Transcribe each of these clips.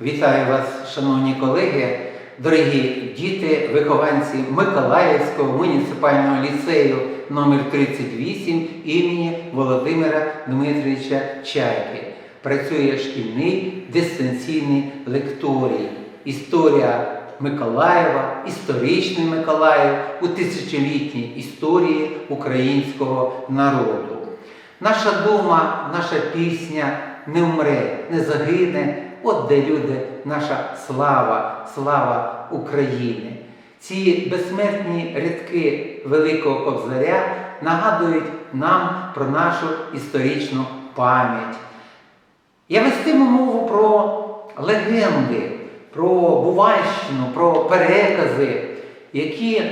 Вітаю вас, шановні колеги, дорогі діти, вихованці Миколаївського муніципального ліцею номер 38 імені Володимира Дмитровича Чайки. Працює шкільний дистанційний лекторій. Історія Миколаєва, історичний Миколаїв у тисячолітній історії українського народу. Наша дума, наша пісня не вмре, не загине. От де люди, наша слава, слава України. Ці безсмертні рядки Великого Кобзаря нагадують нам про нашу історичну пам'ять. Я вестиму мову про легенди, про Бувальщину, про перекази, які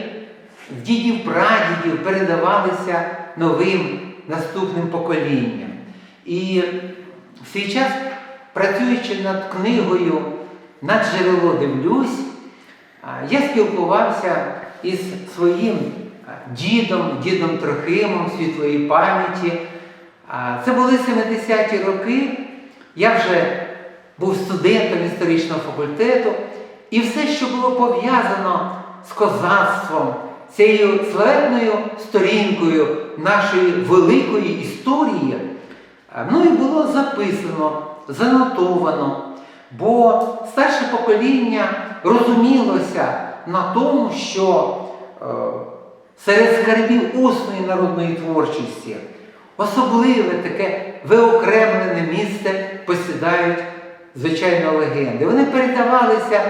в дідів прадідів передавалися новим наступним поколінням. І в свій час, працюючи над книгою над джерело дивлюсь, я спілкувався із своїм дідом, дідом Трохимом світлої пам'яті. Це були 70-ті роки. Я вже був студентом історичного факультету, і все, що було пов'язано з козацтвом, цією славетною сторінкою нашої великої історії, мною було записано, занотовано, бо старше покоління розумілося на тому, що е, серед скарбів усної народної творчості особливе таке виокремлене місце посідають, звичайно, легенди. Вони передавалися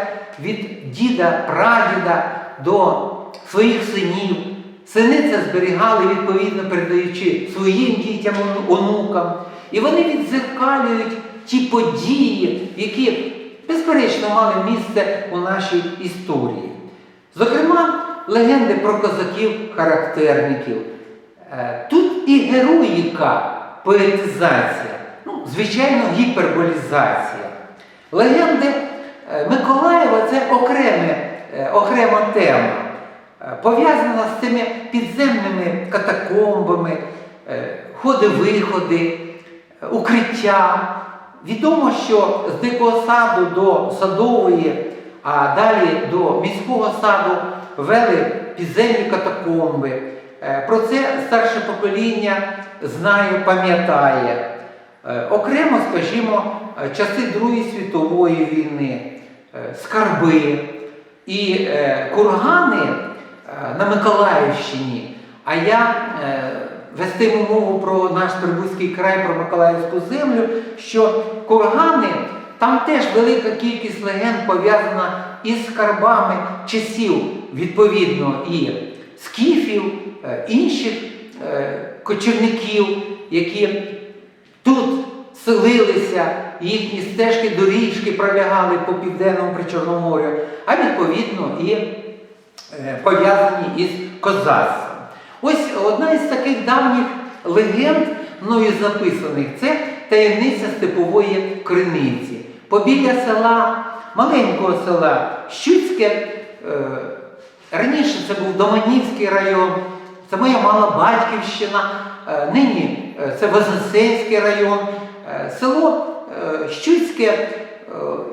від діда, прадіда до своїх синів. Сини це зберігали, відповідно передаючи своїм дітям, онукам. І вони відзеркалюють ті події, які, безперечно, мали місце у нашій історії. Зокрема, легенди про козаків-характерників. Е, Тут і героїка, поетизація, ну, звичайно, гіперболізація. Легенди е, Миколаєва це окреме, е, окрема тема, пов'язана з цими підземними катакомбами, ходи-виходи, укриття. Відомо, що з дикого саду до садової, а далі до міського саду вели підземні катакомби. Е, Про це старше покоління знає, пам'ятає. Е, Окремо, скажімо, е, часи Другої світової війни, скарби і кургани на Миколаївщині. А я вестиму мову про наш Прибузький край, про Миколаївську землю, що кургани там теж велика кількість легенд пов'язана із скарбами часів, відповідно, і скіфів, е, інших е, кочівників, які тут селилися, їхні стежки доріжки пролягали по південному Причорномор'ю, а відповідно і е, пов'язані із козацтвом. Ось одна із таких давніх легенд, мною записаних, це таємниця степової криниці. Побіля села, маленького села Щуцьке, е, раніше це був Доманівський район, це моя мала батьківщина, е, нині е, це Вознесенський район. Е, Село е, Щуцьке, е,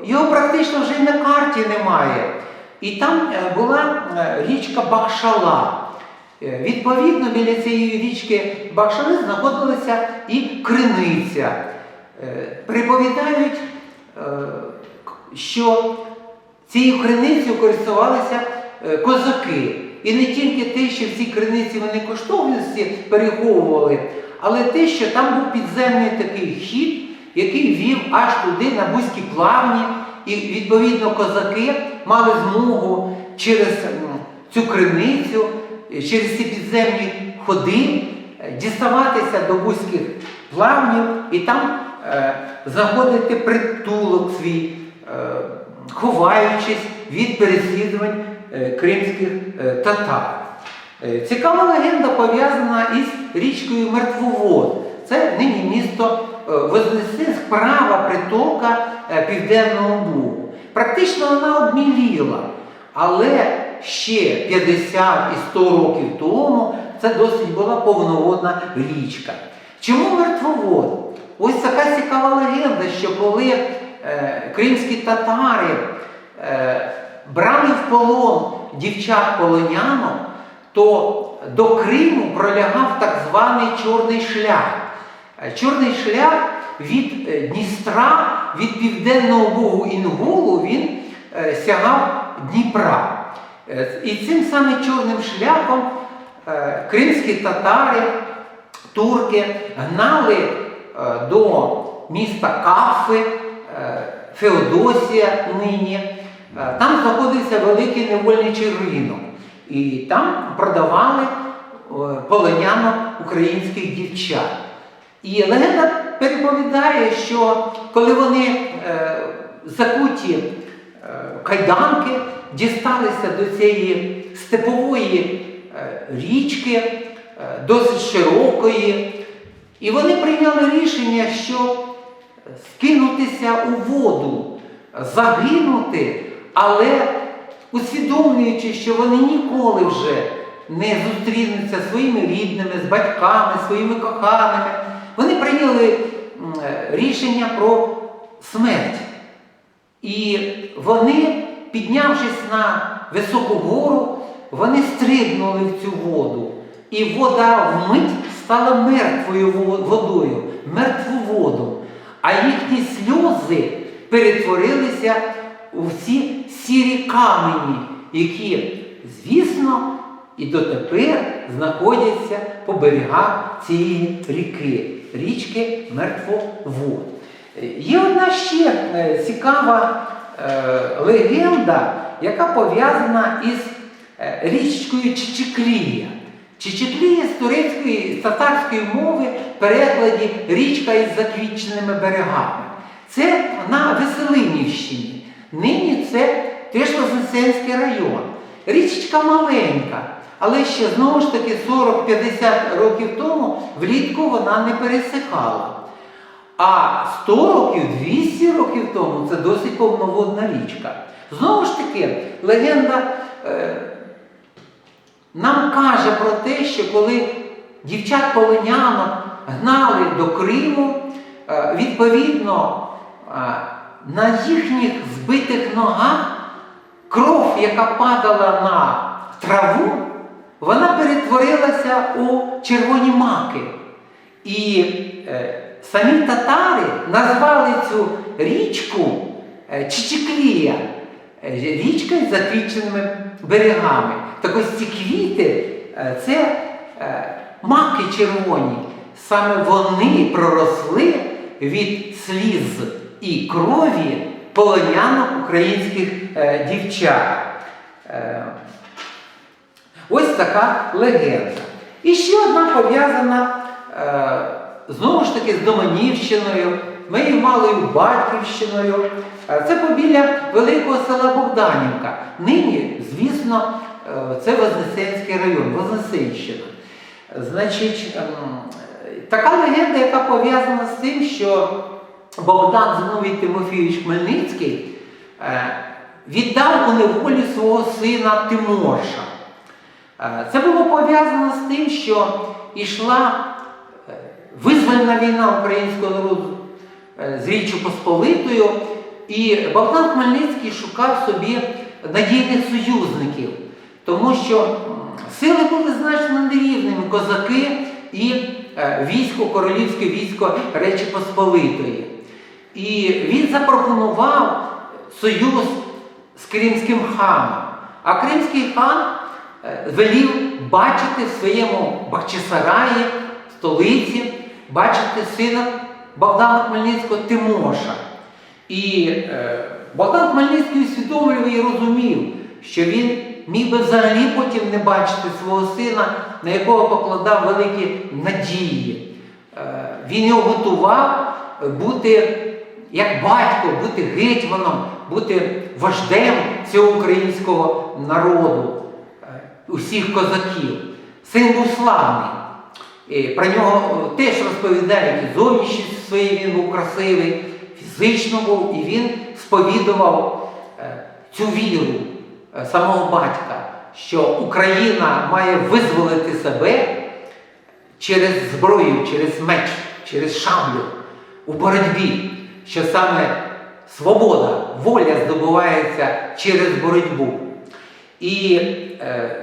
його практично вже й на карті немає. І там е, була е, річка Бахшала. Е, Відповідно, біля цієї річки Бахшали знаходилася і криниця. Е, Приповідають, е, що цією криницею користувалися козаки. І не тільки те, що в цій криниці вони коштовності переховували, але те, що там був підземний такий хід, який вів аж туди на Бузькі плавні, і відповідно козаки мали змогу через цю криницю, через ці підземні ходи е, діставатися до Бузьких плавнів і там е, знаходити притулок свій, е, ховаючись від переслідувань кримських татар. Цікава легенда пов'язана із річкою Мертвовод. Це нині місто Вознесенськ, права притока Південного Бугу. Практично вона обміліла, але ще 50 і 100 років тому це досить була повноводна річка. Чому мертвовод? Ось така цікава легенда, що коли е, кримські татари е, брали в полон дівчат полонянок, то до Криму пролягав так званий Чорний шлях. Е, Чорний шлях від е, Дністра, від південного богу Інгулу, він е, сягав Дніпра. Е, І цим саме чорним шляхом е, кримські татари, турки гнали е, до міста Кафи, Феодосія нині. Там знаходився великий невольничий ринок. І там продавали полонянок українських дівчат. І легенда переповідає, що коли вони закуті кайданки дісталися до цієї степової е, річки, е, досить широкої, і вони прийняли рішення, що скинутися у воду, загинути, але усвідомлюючи, що вони ніколи вже не зустрінуться своїми рідними, з батьками, своїми коханими, вони прийняли е, рішення про смерть. І вони, піднявшись на високу гору, вони стрибнули в цю воду. І вода вмить стала мертвою водою, мертву воду. А їхні сльози перетворилися у всі сірі камені, які, звісно, і дотепер знаходяться по берегах цієї ріки, річки Мертвовод. Є одна ще е, цікава е, легенда, яка пов'язана із е, річкою Чичиклія. Чичиклія з турецької татарської мови в перекладі річка із заквіченими берегами. Це на Веселинівщині. Нині це теж Вознесенський район. Річечка маленька, але ще знову ж таки 40-50 років тому влітку вона не пересихала. А 100 років, 200 років тому це досить повноводна річка. Знову ж таки, легенда е, нам каже про те, що коли дівчат полонянок гнали до Криму, е, відповідно е, на їхніх збитих ногах кров, яка падала на траву, вона перетворилася у червоні маки. І е, самі татари назвали цю річку е, Чичиклія, е, річка з заквіченими берегами. Так ось ці квіти е, це маки червоні. Саме вони проросли від сліз і крові полонянок українських дівчат. Ось така легенда. І ще одна пов'язана знову ж таки з Доманівщиною, моєю малою батьківщиною. Е, це побіля великого села Богданівка. Нині, звісно, е, це Вознесенський район, Вознесенщина. Значить, ем, така легенда, яка пов'язана з тим, що Богдан Зиновій Тимофійович Хмельницький е, віддав у неволі свого сина Тимоша. Це було пов'язано з тим, що йшла визвольна війна українського народу е, з Річчю Посполитою, і Богдан Хмельницький шукав собі надійних союзників, тому що сили були значно нерівними козаки і е, військо, королівське військо Речі Посполитої. І він запропонував союз з кримським ханом. А кримський хан е, велів бачити в своєму Бахчисараї, столиці, бачити сина Богдана Хмельницького Тимоша. І е, Богдан Хмельницький усвідомлював і розумів, що він міг би взагалі потім не бачити свого сина, на якого покладав великі надії. Е, він його готував бути як батько, бути гетьманом, бути вождем цього українського народу, е, усіх козаків. Син був славний. І про нього е, теж розповідають, і зовнішність своєї він був красивий, фізично був, і він сповідував е, цю віру е, самого батька, що Україна має визволити себе через зброю, через меч, через шаблю у боротьбі, що саме свобода, воля здобувається через боротьбу. І е,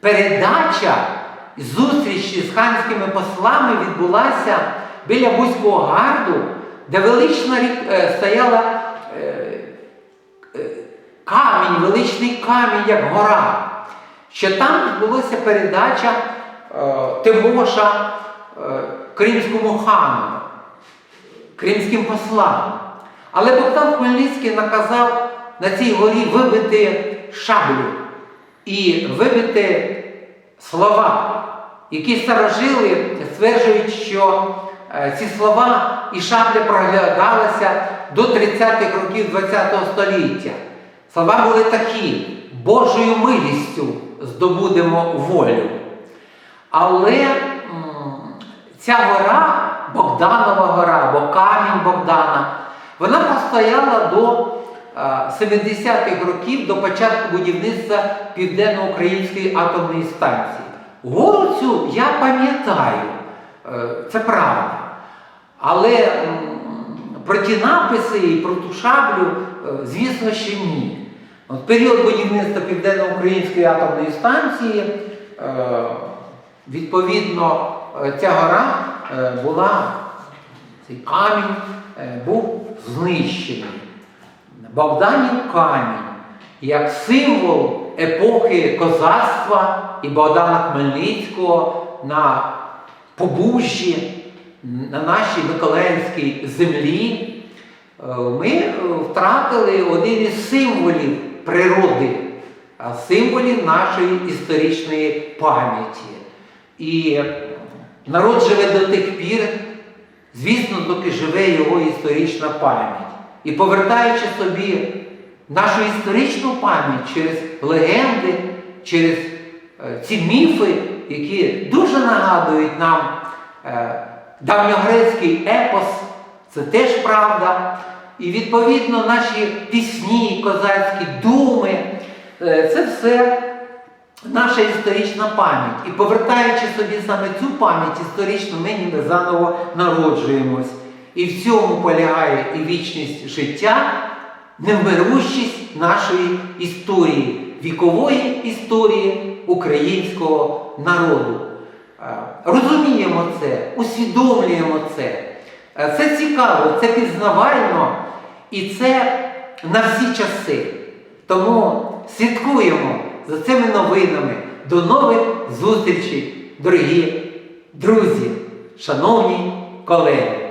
передача зустрічі з ханськими послами відбулася біля Бузького гарду, де велична рік, е, стояла е, е, камінь, величний камінь, як гора. Що там відбулася передача Тимоша кримському хану, кримським послам. Але Богдан Хмельницький наказав на цій горі вибити шаблю і вибити слова, які старожили стверджують, що е, ці слова і шабля проглядалися до 30-х років ХХ століття. Слова були такі: Божою милістю здобудемо волю. Але ця гора, Богданова гора, або камінь Богдана, вона постояла до 70-х років до початку будівництва Південно-Української атомної станції. Гору цю я пам'ятаю, е, це правда. Але про ті написи і про ту шаблю, е, звісно, ще ні. От період будівництва Південно-Української атомної станції, е, відповідно, е, ця гора е, була, цей камінь е, був знищений. Богданів камінь як символ епохи козацтва і Богдана Хмельницького на Побужжі, на нашій Миколаївській землі, е, ми е, втратили один із символів природи, символів нашої історичної пам'яті. І народ живе до тих пір, звісно, доки живе його історична пам'ять. І повертаючи собі нашу історичну пам'ять через легенди, через е, ці міфи, які дуже нагадують нам е, давньогрецький епос, це теж правда. І відповідно наші пісні, козацькі думи, е, це все наша історична пам'ять. І повертаючи собі саме цю пам'ять історичну, ми ніби заново народжуємось. І в цьому полягає і вічність життя, невмирущість нашої історії, вікової історії українського народу. Е, Розуміємо це, усвідомлюємо це. Е, Це цікаво, це пізнавально і це на всі часи. Тому слідкуємо за цими новинами. До нових зустрічей, дорогі друзі, шановні колеги.